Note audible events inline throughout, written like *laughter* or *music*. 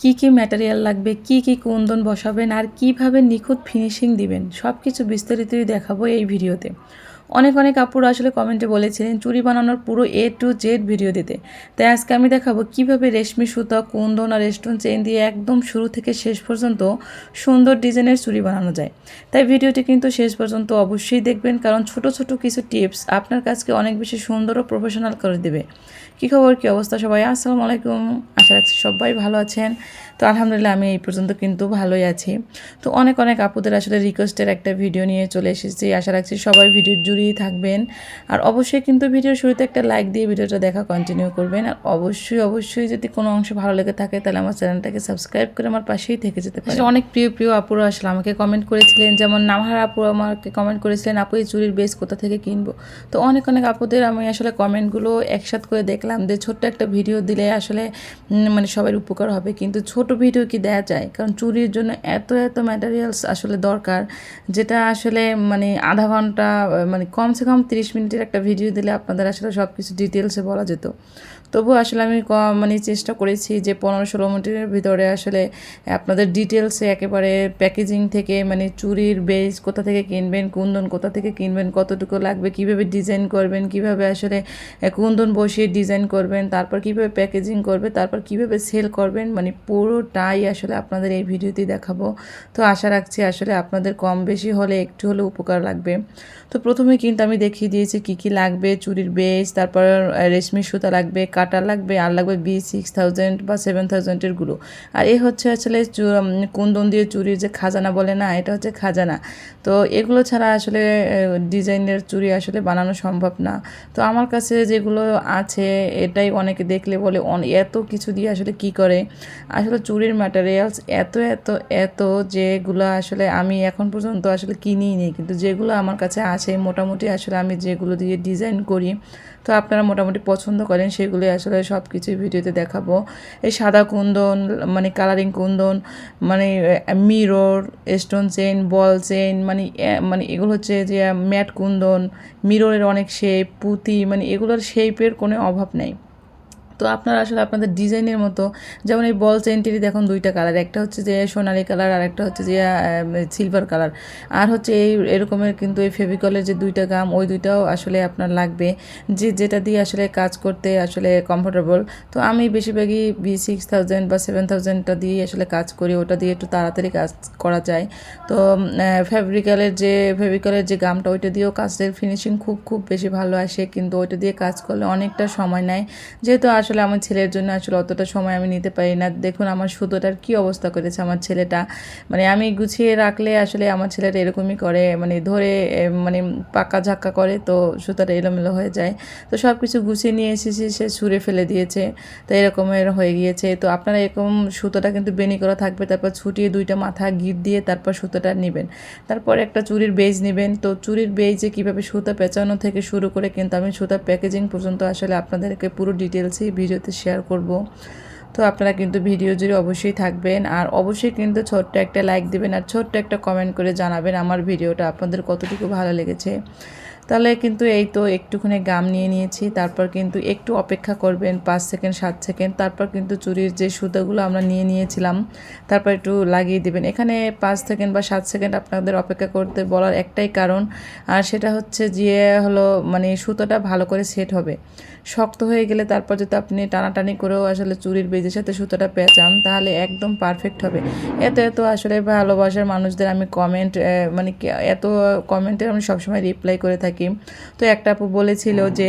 কি কি ম্যাটেরিয়াল লাগবে, কি কি কুন্দন বসাবেন, আর কীভাবে নিখুঁত ফিনিশিং দিবেন সব কিছু বিস্তারিতই দেখাবো এই ভিডিওতে। অনেক অনেক আপুরা আসলে কমেন্টে বলেছিলেন, চুড়ি বানানোর পুরো এ টু জেড ভিডিও দিতে। তাই আজকে আমি দেখাবো কীভাবে রেশমি সুতা, কুন্দন আর স্টোন চেন দিয়ে একদম শুরু থেকে শেষ পর্যন্ত সুন্দর ডিজাইনের চুরি বানানো যায়। তাই ভিডিওটি কিন্তু শেষ পর্যন্ত অবশ্যই দেখবেন, কারণ ছোট ছোট কিছু টিপস আপনার কাজকে অনেক বেশি সুন্দর ও প্রফেশনাল করে দেবে। কী খবর, কী অবস্থা সবাই? আসসালামু আলাইকুম। আশা রাখছি সবাই ভালো আছেন। তো আলহামদুলিল্লাহ আমি এই পর্যন্ত কিন্তু ভালোই আছি। তো অনেক অনেক আপুদের আসলে রিকোয়েস্টের একটা ভিডিও নিয়ে চলে এসেছি। আশা রাখছি সবাই ভিডিও জুড়েই থাকবেন। আর অবশ্যই কিন্তু ভিডিওর শুরুতে একটা লাইক দিয়ে ভিডিওটা দেখা কন্টিনিউ করবেন। আর অবশ্যই অবশ্যই যদি কোনো অংশ ভালো লেগে থাকে, তাহলে আমার চ্যানেলটাকে সাবস্ক্রাইব করে আমার পাশেই থেকে যেতে পারে অনেক প্রিয় প্রিয় আপুরা আসলে আমাকে কমেন্ট করেছিলেন। যেমন নামহার আপু আমাকে কমেন্ট করেছিলেন, আপু, এই চুরির বেস কোথা থেকে কিনবো? তো অনেক অনেক আপুদের আমি আসলে কমেন্টগুলো একসাথ করে দেখলাম। যে ছোট্ট একটা ভিডিও দিলে আসলে মানে সবার উপকার হবে। কিন্তু ছোট ভিডিও কি দেওয়া যায়? কারণ চুরির জন্য এত এত ম্যাটেরিয়ালস আসলে দরকার, যেটা আসলে মানে আধা ঘণ্টা মানে কমসে কম তিরিশ মিনিটের একটা ভিডিও দিলে আপনাদের আসলে সব কিছু ডিটেলসে বলা যেত। তবু আসলে আমি মানে চেষ্টা করেছি যে পনেরো ষোলো মিনিটের ভিতরে আসলে আপনাদের ডিটেলসে একেবারে প্যাকেজিং থেকে মানে চুরির বেস কোথা থেকে কিনবেন কুন্দন কোথা থেকে কিনবেন, কতটুকু লাগবে, কীভাবে ডিজাইন করবেন, কীভাবে আসলে কুন্দন বসিয়ে ডিজাইন করবেন, তারপর কীভাবে প্যাকেজিং করবে, তারপর কীভাবে সেল করবেন মানে পুরোটাই আসলে আপনাদের এই ভিডিওতে দেখাবো। তো আশা রাখছি আসলে আপনাদের কম বেশি হলে একটু হলে উপকার লাগবে। তো প্রথমে কিন্তু আমি দেখিয়ে দিয়েছি কি কি লাগবে, চুরির বেস তারপর রেশমি সুতা লাগবে কাটা লাগবে, আর লাগবে বি সিক্স থাউজেন্ড বা সেভেন থাউজেন্ডেরগুলো আর এ হচ্ছে আসলে কুন্দন দিয়ে চুরির যে খাজানা বলে না, এটা হচ্ছে খাজানা। তো এগুলো ছাড়া আসলে ডিজাইনের চুরি আসলে বানানো সম্ভব না। তো আমার কাছে যেগুলো আছে, এটাই অনেকে দেখলে বলে এত কিছু দিয়ে আসলে কি করে? আসলে চুরির ম্যাটেরিয়ালস এত এত এত যেগুলো আসলে আমি এখন পর্যন্ত আসলে কিনিই নি কিন্তু যেগুলো আমার কাছে আছে, মোটামুটি আসলে আমি যেগুলো দিয়ে ডিজাইন করি, তো আপনারা মোটামুটি পছন্দ করেন সেগুলোই আসলে সব কিছু ভিডিওতে দেখাবো। এই সাদা কুন্দন মানে কালারিং কুন্দন মানে mirror stone chain ball chain মানে মানে এগুলো হচ্ছে যে, ম্যাট কুন্দন মিররের অনেক শেপ পুঁতি মানে এগুলোর শেপের কোনো অভাব নেই। তো আপনারা আসলে আপনাদের ডিজাইনের মতো, যেমন এই বল চেনটিরই দেখুন দুইটা কালার একটা হচ্ছে যে সোনালি কালার আর একটা হচ্ছে যে সিলভার কালার আর হচ্ছে এই এরকমের কিন্তু এই ফেভিকলের যে দুইটা গাম ওই দুইটাও আসলে আপনার লাগবে। যে যেটা দিয়ে আসলে কাজ করতে আসলে কমফোর্টেবল তো আমি বেশিরভাগই বি সিক্স থাউজেন্ড বা সেভেন থাউজেন্ডটা দিয়ে আসলে কাজ করি, ওটা দিয়ে একটু তাড়াতাড়ি কাজ করা যায়। তো ফেব্রিক্যালের যে ফেব্রিক্যালের যে গামটা ওইটা দিয়েও কাজের ফিনিশিং খুব খুব বেশি ভালো আসে। কিন্তু ওইটা দিয়ে কাজ করলে অনেকটা সময় নেয়। যেহেতু আসলে আমার ছেলের জন্য আসলে অতটা সময় আমি নিতে পারি না। দেখুন, আমার সুতোটার কি অবস্থা করেছে আমার ছেলেটা। মানে আমি গুছিয়ে রাখলে আসলে আমার ছেলেটা এরকমই করে মানে ধরে মানে পাকা ঝাক্কা করে তো সুতোটা এলোমেলো হয়ে যায়। তো সব কিছু গুছিয়ে নিয়ে এসেছি, সে ছুঁড়ে ফেলে দিয়েছে। তো এরকমের হয়ে গিয়েছে। তো আপনারা এরকম সুতোটা কিন্তু বেনি করা থাকবে, তারপর ছুটিয়ে দুইটা মাথা গিট দিয়ে তারপর সুতোটা নেবেন। তারপর একটা চুরির বেজ নেবেন। তো চুরির বেজে কীভাবে সুতা পেঁচানো থেকে শুরু করে কিন্তু আমি সুতা প্যাকেজিং পর্যন্ত আসলে আপনাদেরকে পুরো ডিটেলসই ভিডিওতে শেয়ার করব। তো আপনারা কিন্তু ভিডিও জুড়ে অবশ্যই থাকবেন। আর অবশ্যই কিন্তু ছোট্ট একটা লাইক দিবেন আর ছোট্ট একটা কমেন্ট করে জানাবেন আমার ভিডিওটা আপনাদের কতটুকু ভালো লেগেছে। তাহলে কিন্তু এই তো একটুখানি গাম নিয়ে নিয়েছি, তারপর কিন্তু একটু অপেক্ষা করবেন পাঁচ সেকেন্ড সাত সেকেন্ড তারপর কিন্তু চুরির যে সুতোগুলো আমরা নিয়ে নিয়েছিলাম, তারপর একটু লাগিয়ে দিবেন। এখানে পাঁচ সেকেন্ড বা সাত সেকেন্ড আপনাদের অপেক্ষা করতে বলার একটাই কারণ, আর সেটা হচ্ছে যে হলো মানে সুতোটা ভালো করে সেট হবে। শক্ত হয়ে গেলে তারপর যদি আপনি টানাটানি করেও আসলে চুরির বেজের সাথে সুতোটা পেঁচান তাহলে একদম পারফেক্ট হবে। এত এত আসলে ভালোবাসার মানুষদের আমি কমেন্ট মানে এত কমেন্টের আমি সবসময় রিপ্লাই করে থাকি। তো একটা আপু বলেছিল যে,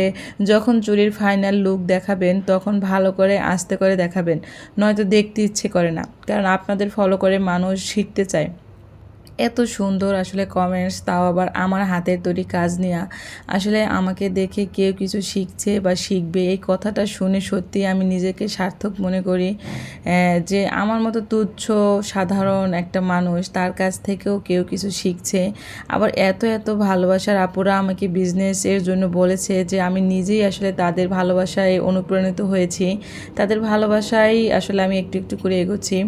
যখন চুরির ফাইনাল লুক দেখাবেন, তখন ভালো করে আস্তে করে দেখাবেন, নয়তো দেখতে ইচ্ছে করে না, কারণ আপনাদের ফলো করে মানুষ শিখতে চায়। এত সুন্দর আসলে কমেন্টস তাও আবার আমার হাতের তৈরি কাজ নেওয়া আসলে আমাকে দেখে কেউ কিছু শিখছে বা শিখবে, এই কথাটা শুনে সত্যি আমি নিজেকে সার্থক মনে করি যে আমার মতো তুচ্ছ, সাধারণ একটা মানুষ, তার কাছ থেকেও কেউ কিছু শিখছে। আবার এত এত ভালোবাসার আপুরা আমাকে বিজনেসের জন্য বলেছে যে আমি নিজেই আসলে তাদের ভালোবাসায় অনুপ্রাণিত হয়েছি। তাদের ভালোবাসায় আসলে আমি একটু একটু করে এগোচ্ছি।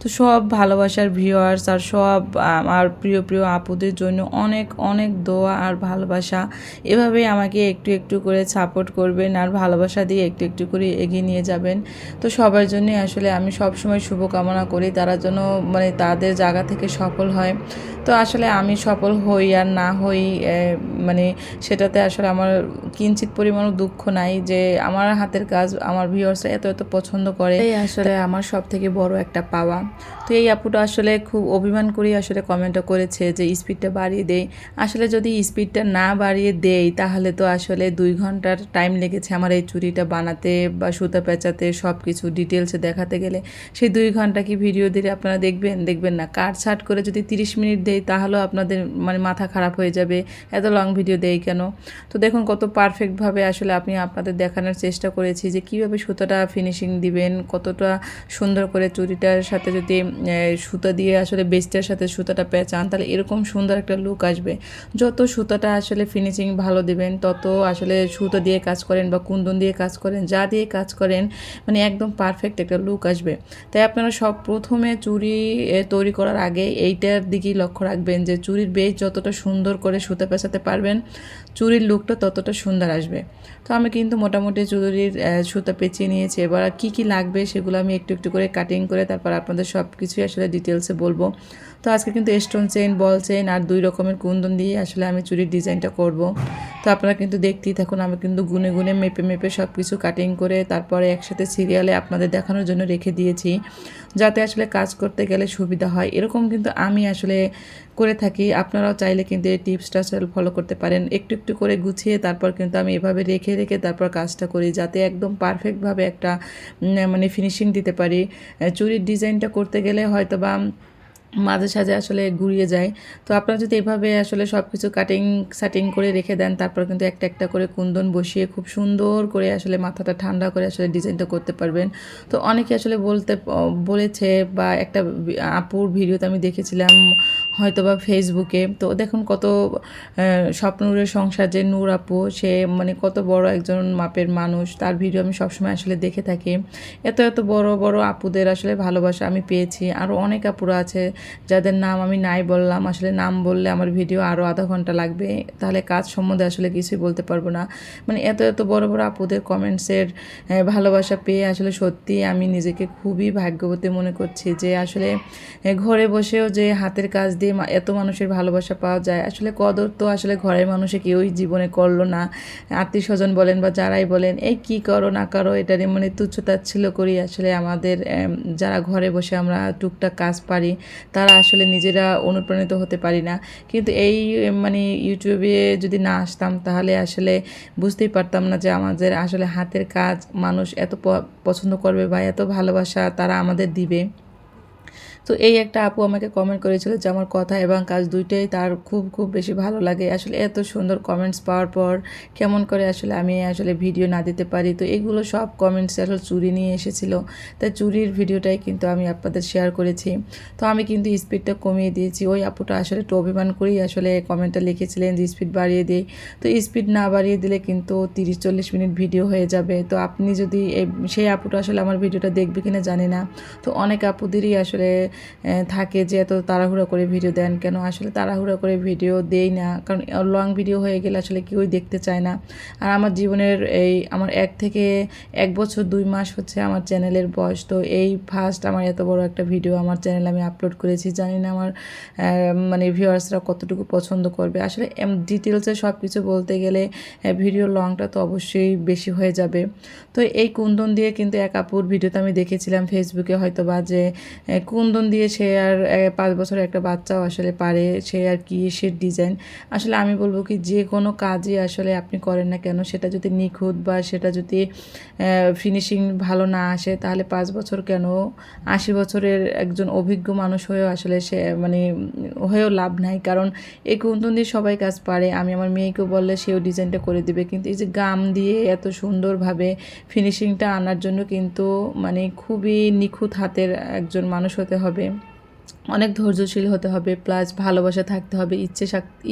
তো সব ভালোবাসার ভিউয়ার্স আর সব আর প্রিয় প্রিয় আপুদের জন্য অনেক অনেক দোয়া আর ভালোবাসা। এভাবেই আমাকে একটু একটু করে সাপোর্ট করবেন আর ভালোবাসা দিয়ে একটু একটু করে এগিয়ে নিয়ে যাবেন। তো সবার জন্য আসলে আমি সবসময় শুভকামনা করি তারা যেন মানে তাদের জায়গা থেকে সফল হয়। তো আসলে আমি সফল হই আর না হই মানে সেটাতে আসলে আমার কিঞ্চিত পরিমাণও দুঃখ নাই যে আমার হাতের কাজ আমার ভিউয়ার্সরা এত এত পছন্দ করে। আসলে আমার সব থেকে বড় একটা পাওয়া। তো এই আপুটা আসলে খুব অভিমান করেই আসলে কমেন্টটা করেছে যে স্পিডটা বাড়িয়ে দেয় আসলে যদি স্পিডটা না বাড়িয়ে দেই, তাহলে তো আসলে দুই ঘণ্টার টাইম লেগেছে আমার এই চুরিটা বানাতে বা সুতা পেঁচাতে সব কিছু ডিটেলসে দেখাতে গেলে। সেই দুই ঘণ্টা কি ভিডিও দিলে আপনারা দেখবেন? দেখবেন না। কাট ছাট করে যদি তিরিশ মিনিট দেই, তাহলেও আপনাদের মানে মাথা খারাপ হয়ে যাবে। এত লং ভিডিও দেই কেন? তো দেখুন, কত পারফেক্টভাবে আসলে আপনি আপনাদের দেখানোর চেষ্টা করেছি যে কীভাবে সুতোটা ফিনিশিং দিবেন, কতটা সুন্দর করে চুরিটার সাথে যদি সুতা দিয়ে আসলে বেস্টের সাথে সুতাটা পেঁচান তাহলে এরকম সুন্দর একটা লুক আসবে। যত সুতাটা আসলে ফিনিশিং ভালো দেবেন তত আসলে সুতো দিয়ে কাজ করেন বা কুন্দন দিয়ে কাজ করেন যা দিয়ে কাজ করেন মানে একদম পারফেক্ট একটা লুক আসবে। তাই আপনারা সব প্রথমে এ, তৈরি করার আগে এইটার দিকেই লক্ষ্য রাখবেন যে চুড়ির বেশ যতটা সুন্দর করে সুতা পেঁচাতে পারবেন চুড়ির লুকটা ততটা সুন্দর আসবে। তো আমি কিন্তু মোটামুটি আহ, সুতা পেঁচিয়ে নিয়েছি। এবার কি কি লাগবে সেগুলো আমি একটু একটু করে কাটিং করে তারপর আপনাদের সব কিছুই আসলে ডিটেলসে বলব। তো আজকে কিন্তু স্টোন চেইন বল চেইন আর দুই রকমের কুন্দন দিয়ে আসলে আমি চুরির ডিজাইনটা করব। তো আপনারা কিন্তু দেখতেই থাকুন আমি কিন্তু গুনে গুনে মেপে মেপে সব কিছু কাটিং করে তারপরে একসাথে সিরিয়ালে আপনাদের দেখানোর জন্য রেখে দিয়েছি। যাতে আসলে কাজ করতে গেলে সুবিধা হয়। এরকম কিন্তু আমি আসলে করে থাকি। আপনারাও চাইলে কিন্তু এই টিপসটা আসলে ফলো করতে পারেন। একটু একটু করে গুছিয়ে তারপর কিন্তু আমি এভাবে রেখে রেখে তারপর কাজটা করি যাতে একদম পারফেক্টভাবে একটা মানে ফিনিশিং দিতে পারি। চুরির ডিজাইনটা করতে গেলে হয়তো বা মাঝে সাঝে আসলে গুড়িয়ে যায়। তো আপনারা যদি এভাবে আসলে সব কিছু কাটিং সাটিং করে রেখে দেন, তারপর কিন্তু একটা একটা করে কুন্দন বসিয়ে খুব সুন্দর করে আসলে মাথাটা ঠান্ডা করে আসলে ডিজাইনটা করতে পারবেন। তো অনেকে আসলে বলতে, বলেছে বা একটা আপুর ভিডিওতে আমি দেখেছিলাম হয়তো বা ফেসবুকে তো দেখুন কত স্বপ্নুরের সংসার, যে নূর আপু, সে মানে কত বড় একজন মাপের মানুষ। তার ভিডিও আমি সবসময় আসলে দেখে থাকি। এত এত বড় বড় আপুদের আসলে ভালোবাসা আমি পেয়েছি। আরও অনেক আপুরা আছে যাদের নাম আমি নাই বললাম। আসলে নাম বললে আমার ভিডিও আরও আধা ঘণ্টা লাগবে। তাহলে কাজ সম্বন্ধে আসলে কিছুই বলতে পারব না। মানে এত এত বড় বড় আপুদের কমেন্টসের ভালোবাসা পেয়ে আসলে সত্যি আমি নিজেকে খুবই ভাগ্যবতী মনে করছি যে আসলে ঘরে বসেও যে হাতের কাজ দিয়ে মা- এত মানুষের ভালোবাসা পাওয়া যায়, আসলে কদর তো আসলে ঘরের মানুষে কেউই জীবনে করল না। আত্মীয় স্বজন বলেন বা যারাই বলেন, এই কি করো, না করো, এটা নিয়ে মানে তুচ্ছ তাচ্ছিল্য করি। আসলে আমাদের যারা ঘরে বসে আমরা টুকটাক কাজ পারি, তারা আসলে নিজেরা অনুপ্রাণিত হতে পারি না। কিন্তু এই মানে ইউটিউবে যদি না আসতাম, তাহলে আসলে বুঝতেই পারতাম না যে আমাদের আসলে হাতের কাজ মানুষ এত পছন্দ করবে বা এত ভালোবাসা তারা আমাদের দিবে। তো এই একটা আপু আমাকে কমেন্ট করেছিল যে আমার কথা এবং কাজ দুইটাই তার খুব খুব বেশি ভালো লাগে। আসলে এত সুন্দর কমেন্টস পাওয়ার পর কেমন করে আসলে আমি আসলে ভিডিও না দিতে পারি? তো এগুলো সব কমেন্টস আসলে চুরি নিয়ে এসেছিল। তাই চুরির ভিডিওটাই কিন্তু আমি আপনাদের শেয়ার করেছি। তো আমি কিন্তু স্পিডটা কমিয়ে দিয়েছি। ওই আপুটা আসলে একটু অভিমান করেই আসলে কমেন্টটা লিখেছিলেন যে স্পিড বাড়িয়ে দিই তো স্পিড না বাড়িয়ে দিলে কিন্তু তিরিশ, চল্লিশ মিনিট ভিডিও হয়ে যাবে। তো আপনি যদি সেই আপুটা আসলে আমার ভিডিওটা দেখবে কিনা জানি না। তো অনেক আপুদেরই আসলে থাকে যে এত তাড়াহুড়ো করে ভিডিও দেন কেন? আসলে তাড়াহুড়ো করে ভিডিও দেই না। কারণ লং ভিডিও হয়ে গেলে আসলে কেউই দেখতে চায় না। আর আমার জীবনের এই, আমার এক থেকে এক বছর দুই মাস হচ্ছে আমার চ্যানেলের বয়স। তো এই ফার্স্ট আমার এত বড় একটা ভিডিও আমার চ্যানেলে আমি আপলোড করেছি। জানি না আমার মানে ভিউয়ার্সরা কতটুকু পছন্দ করবে। আসলে ডিটেলসে সব কিছু বলতে গেলে ভিডিও লংটা তো অবশ্যই বেশি হয়ে যাবে। তো এই কুন্দন দিয়ে কিন্তু এক আপুর ভিডিওতে আমি দেখেছিলাম ফেসবুকে হয়তো বা যে কুন্দন দিয়ে সে আর পাঁচ বছরের একটা বাচ্চাও আসলে পারে সে আর কি, সে ডিজাইন আসলে আমি বলব কি, যে কোনো কাজই আসলে আপনি করেন না কেন, সেটা যদি নিখুঁত বা সেটা যদি ফিনিশিং ভালো না আসে, তাহলে পাঁচ বছর কেন? আশি বছরের একজন অভিজ্ঞ মানুষ হয়েও আসলে সে মানে হয়েও লাভ নাই। কারণ এই কুন্দন দিয়ে সবাই কাজ পারে। আমি আমার মেয়েকেও বললে সেও ডিজাইনটা করে দিবে। কিন্তু এই যে গাম দিয়ে এত সুন্দরভাবে ফিনিশিংটা আনার জন্য কিন্তু মানে খুবই নিখুঁত হাতের একজন মানুষ হতে হবে। Rabbim. অনেক ধৈর্যশীল হতে হবে প্লাস ভালোবাসা থাকতে হবে, ইচ্ছে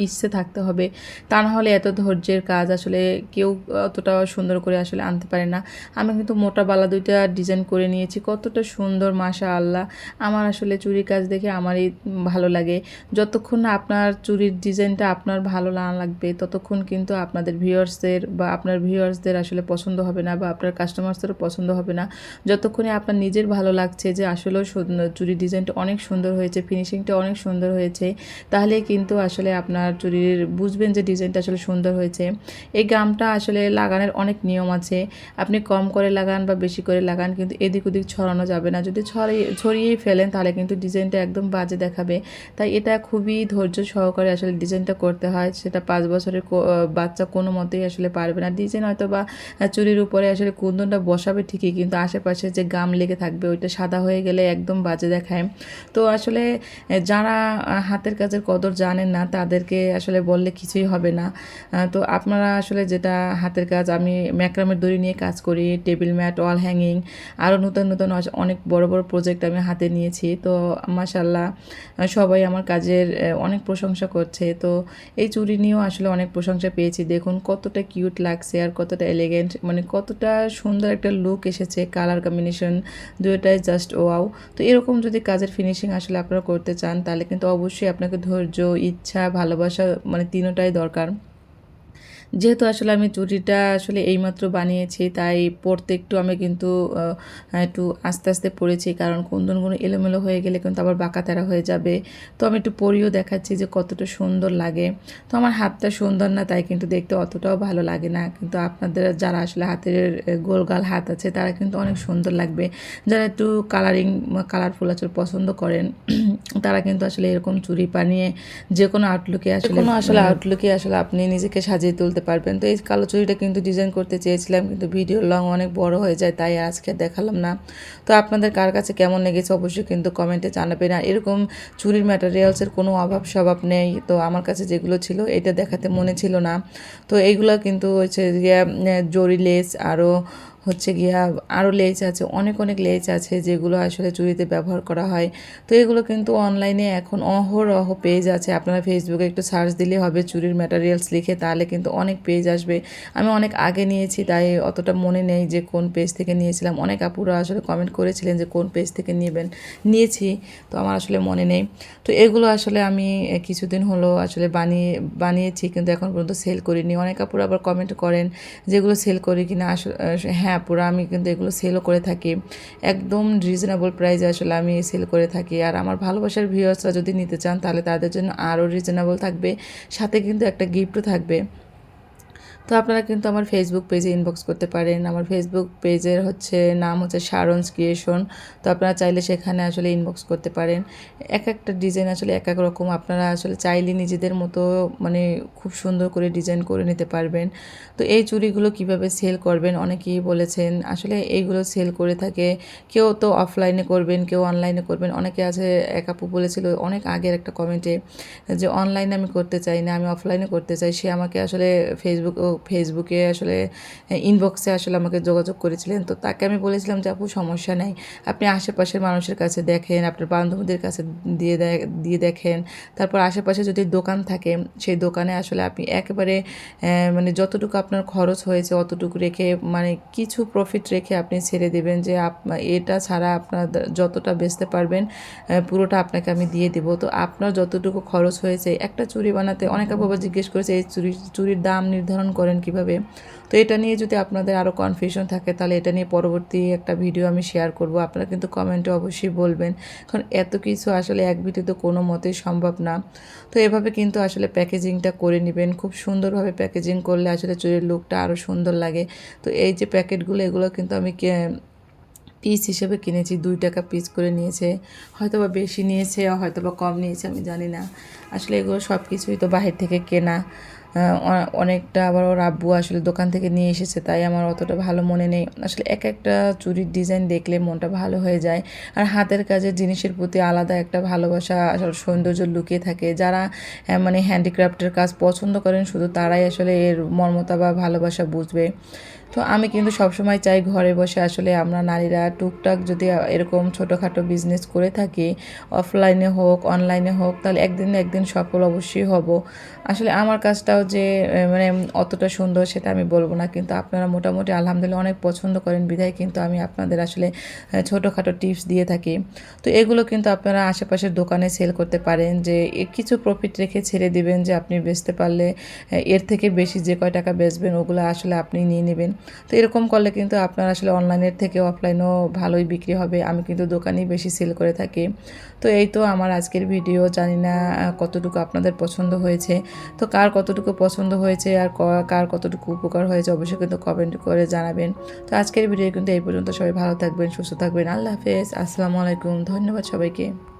ইচ্ছে থাকতে হবে। তা না হলে এত ধৈর্যের কাজ আসলে কেউ অতটা সুন্দর করে আসলে আনতে পারে না। আমি কিন্তু মোটা বালা দুইটা ডিজাইন করে নিয়েছি, কতটা সুন্দর মাশা আল্লাহ আমার আসলে চুরির কাজ দেখে আমারই ভালো লাগে। যতক্ষণ না আপনার চুরির ডিজাইনটা আপনার ভালো না লাগবে, ততক্ষণ কিন্তু আপনাদের ভিউয়ার্সদের বা আপনার ভিউয়ার্সদের আসলে পছন্দ হবে না বা আপনার কাস্টমার্সদেরও পছন্দ হবে না। যতক্ষণে আপনার নিজের ভালো লাগছে যে আসলেও চুরির ডিজাইনটা অনেক সুন্দর হয়েছে ফিনিশিংটা অনেক সুন্দর হয়েছে। তাহলে কিন্তু আসলে আপনার চুরির, বুঝবেন যে ডিজাইনটা আসলে সুন্দর হয়েছে। এই গামটা আসলে লাগানোর অনেক নিয়ম আছে। আপনি কম করে লাগান বা বেশি করে লাগান, কিন্তু এদিক ওদিক ছড়ানো যাবে না। যদি ছড়িয়ে ছড়িয়েই ফেলেন, তাহলে কিন্তু ডিজাইনটা একদম বাজে দেখাবে। তাই এটা খুবই ধৈর্য সহকারে আসলে ডিজাইনটা করতে হয়। সেটা পাঁচ বছরের বাচ্চা কোনো মতেই আসলে পারবে না। ডিজাইন হয়তো বা চুরির উপরে আসলে কুন্দনটা বসাবে ঠিকই, কিন্তু আশেপাশে যে গাম লেগে থাকবে, ওইটা সাদা হয়ে গেলে একদম বাজে দেখায়। তো আসলে আহ, যারা হাতের কাজের কদর জানেন না তাদেরকে আসলে বললে কিছুই হবে না। তো আপনারা আসলে যেটা হাতের কাজ আমি ম্যাক্রামের দড়ি নিয়ে কাজ করি টেবিল ম্যাট ওয়াল হ্যাঙ্গিং আরও নতুন নতুন অনেক বড় বড় প্রজেক্ট আমি হাতে নিয়েছি। তো মাশাল্লাহ সবাই আমার কাজের অনেক প্রশংসা করছে। তো এই চুরি নিয়েও আসলে অনেক প্রশংসা পেয়েছি। দেখুন কতটা কিউট লাগছে আর কতটা এলিগেন্ট মানে কতটা সুন্দর একটা লুক এসেছে কালার কম্বিনেশন দুটোটাই জাস্ট ওয়াও তো এরকম যদি কাজের ফিনিশিং আসলে আপনারা করতে চান তাহলে কিন্তু অবশ্যই আপনাকে ধৈর্য ইচ্ছা ভালোবাসা মানে তিনোটাই দরকার। যেহেতু আসলে আমি চুড়িটা আসলে এইমাত্র বানিয়েছি তাই পরতে একটু আমি কিন্তু একটু আস্তে আস্তে পরেছি। কারণ কুন্দনগুলো এলোমেলো হয়ে গেলে কিন্তু আবার বাঁকা তেরা হয়ে যাবে। তো আমি একটু পরিও দেখাচ্ছি যে কতটা সুন্দর লাগে। তো আমার হাতটা সুন্দর না তাই কিন্তু দেখতে অতটাও ভালো লাগে না। কিন্তু আপনাদের যারা আসলে হাতের গোলগাল হাত আছে তারা কিন্তু অনেক সুন্দর লাগবে। যারা একটু কালারিং কালারফুল আসলে পছন্দ করেন *clears throat* তারা কিন্তু আসলে এরকম চুরি বানিয়ে যে কোনো আউটলুকে আসলে কোনো আসলে আউটলুকে আসলে আপনি নিজেকে সাজিয়ে তুলতে পারবেন। তো এই কালো চুড়িটা কিন্তু ডিজাইন করতে চেয়েছিলাম, কিন্তু ভিডিও লং অনেক বড় হয়ে যায়, তাই আজকে দেখালাম না। তো আপনাদের কার কাছে কেমন লেগেছে অবশ্যই কিন্তু কমেন্টে জানাবেন। আর এরকম চুরির ম্যাটেরিয়ালসের কোনো অভাব স্বভাব নেই, তো আমার কাছে যেগুলো ছিল এটা দেখাতে মনে ছিল না। তো এইগুলো কিন্তু হচ্ছে জরি লেস আরও হচ্ছে গিয়া আরও লেজ আছে, অনেক অনেক লেজ আছে যেগুলো আসলে চুরিতে ব্যবহার করা হয়। তো এগুলো কিন্তু অনলাইনে এখন অহরহ পেজ আছে। আপনারা ফেসবুকে একটু সার্চ দিলে হবে চুরির ম্যাটেরিয়ালস লিখে, তাহলে কিন্তু অনেক পেজ আসবে। আমি অনেক আগে নিয়েছি, তাই অতটা মনে নেই যে কোন পেজ থেকে নিয়েছিলাম। অনেক আপুরা আসলে কমেন্ট করেছিলেন যে কোন পেজ থেকে নেবেন। নিয়েছি, তো আমার আসলে মনে নেই। তো এগুলো আসলে আমি কিছুদিন হলো আসলে বানিয়ে, বানিয়েছি, কিন্তু এখন পর্যন্ত সেল করিনি। অনেক আপুরা আবার কমেন্ট করেন যেগুলো সেল করি কিনা, আসলে হ্যাঁ পুরো আমি কিন্তু এগুলো সেলও করে থাকি। একদম রিজনেবল প্রাইসে আসলে আমি সেল করে থাকি। আর আমার ভালোবাসার ভিউয়ার্সরা যদি নিতে চান, তাহলে তাদের জন্য আরও রিজনেবল থাকবে। সাথে কিন্তু একটা গিফটও থাকবে। তো আপনারা কিন্তু আমার ফেসবুক পেজে ইনবক্স করতে পারেন। আমার ফেসবুক পেজের হচ্ছে নাম হচ্ছে শারনস ক্রিয়েশন। তো আপনারা চাইলে সেখানে আসলে ইনবক্স করতে পারেন। এক একটা ডিজাইন আসলে এক এক রকম। আপনারা আসলে চাইলে নিজেদের মতো মানে খুব সুন্দর করে ডিজাইন করে নিতে পারবেন। তো এই চুড়িগুলো কীভাবে সেল করবেন? অনেকেই বলেছেন, আসলে এইগুলো সেল করে থাকে। কেউ তো অফলাইনে করবেন, কেউ অনলাইনে করবেন। অনেকে আছে, এক আপু বলেছিল অনেক আগের একটা কমেন্টে যে অনলাইনে আমি করতে চাই না, আমি অফলাইনে করতে চাই। সে আমাকে আসলে ফেসবুক ফেসবুকে আসলে ইনবক্সে আসলে আমাকে যোগাযোগ করেছিলেন। তো তাকে আমি বলেছিলাম যে, আপু, সমস্যা নেই। আপনি আশেপাশের মানুষের কাছে দেখেন, আপনার বান্ধবীদের কাছে দিয়ে দিয়ে দেখেন। তারপর আশেপাশে যদি দোকান থাকে, সেই দোকানে আসলে আপনি একেবারে মানে যতটুকু আপনার খরচ হয়েছে, অতটুকু রেখে মানে কিছু প্রফিট রেখে আপনি ছেড়ে দেবেন যে এটা ছাড়া আপনার যতটা বেচতে পারবেন পুরোটা আপনাকে আমি দিয়ে দেবো। তো আপনার যতটুকু খরচ হয়েছে, একটা চুরি বানাতে অনেকে বাবা জিজ্ঞেস করেছে, এই চুরি, চুরির দাম নির্ধারণ করেন কীভাবে? তো এটা নিয়ে যদি আপনাদের আরও কনফিউশন থাকে, তাহলে এটা নিয়ে পরবর্তী একটা ভিডিও আমি শেয়ার করব। আপনারা কিন্তু কমেন্টে অবশ্যই বলবেন, কারণ এত কিছু আসলে এক ভিডিওতে কোনো মতেই সম্ভব না। তো এভাবে কিন্তু আসলে প্যাকেজিংটা করে নেবেন। খুব সুন্দরভাবে প্যাকেজিং করলে আসলে চুরির লুকটা আরও সুন্দর লাগে। তো এই যে প্যাকেটগুলো এগুলো কিন্তু আমি পিস হিসেবে কিনেছি। দুই টাকা পিস করে নিয়েছে। হয়তো বা বেশি নিয়েছে হয়তো বা কম নিয়েছে, আমি জানি না। আসলে এগুলো সব কিছুই তো বাহির থেকে কেনা। অনেকটা আবার ওর আব্বু আসলে দোকান থেকে নিয়ে এসেছে, তাই আমার অতটা ভালো মনে নেই। আসলে এক একটা চুরির ডিজাইন দেখলে মনটা ভালো হয়ে যায়। আর হাতের কাজের জিনিসের প্রতি আলাদা একটা ভালোবাসা আসলে সৌন্দর্য লুকিয়ে থাকে। যারা মানে হ্যান্ডিক্রাফটের কাজ পছন্দ করেন, শুধু তারাই আসলে এর মর্মতা বা ভালোবাসা বুঝবে। তো আমি কিন্তু সবসময় চাই ঘরে বসে আসলে আমরা নারীরা টুকটাক যদি এরকম ছোটোখাটো বিজনেস করে থাকি অফলাইনে হোক অনলাইনে হোক, তাহলে একদিন না একদিন সফল অবশ্যই হব। আসলে আমার কাজটাও যে মানে অতটা সুন্দর সেটা আমি বলব না, কিন্তু আপনারা মোটামুটি আলহামদুলিল্লাহ অনেক পছন্দ করেন। বিধায় কিন্তু আমি আপনাদের আসলে ছোটোখাটো টিপস দিয়ে থাকি। তো এগুলো কিন্তু আপনারা আশেপাশের দোকানে সেল করতে পারেন যে কিছু প্রফিট রেখে ছেড়ে দিবেন যে, আপনি বেচতে পারলে এর থেকে বেশি যে কয় টাকা বেচবেন, ওগুলো আসলে আপনি নিয়ে নেবেন। তো এরকম করলে কিন্তু আপনার আসলে অনলাইনের থেকে অফলাইনেও ভালোই বিক্রি হবে। আমি কিন্তু দোকানেই বেশি সেল করে থাকি। তো এই তো আমার আজকের ভিডিও জানি না কতটুকু আপনাদের পছন্দ হয়েছে। তো কার কতটুকু পছন্দ হয়েছে আর কার কতটুকু উপকার হয়েছে অবশ্যই কিন্তু কমেন্ট করে জানাবেন। তো আজকের ভিডিও কিন্তু এই পর্যন্ত। সবাই ভালো থাকবেন, সুস্থ থাকবেন। আল্লাহ হাফেজ। আসসালামু আলাইকুম। ধন্যবাদ সবাইকে।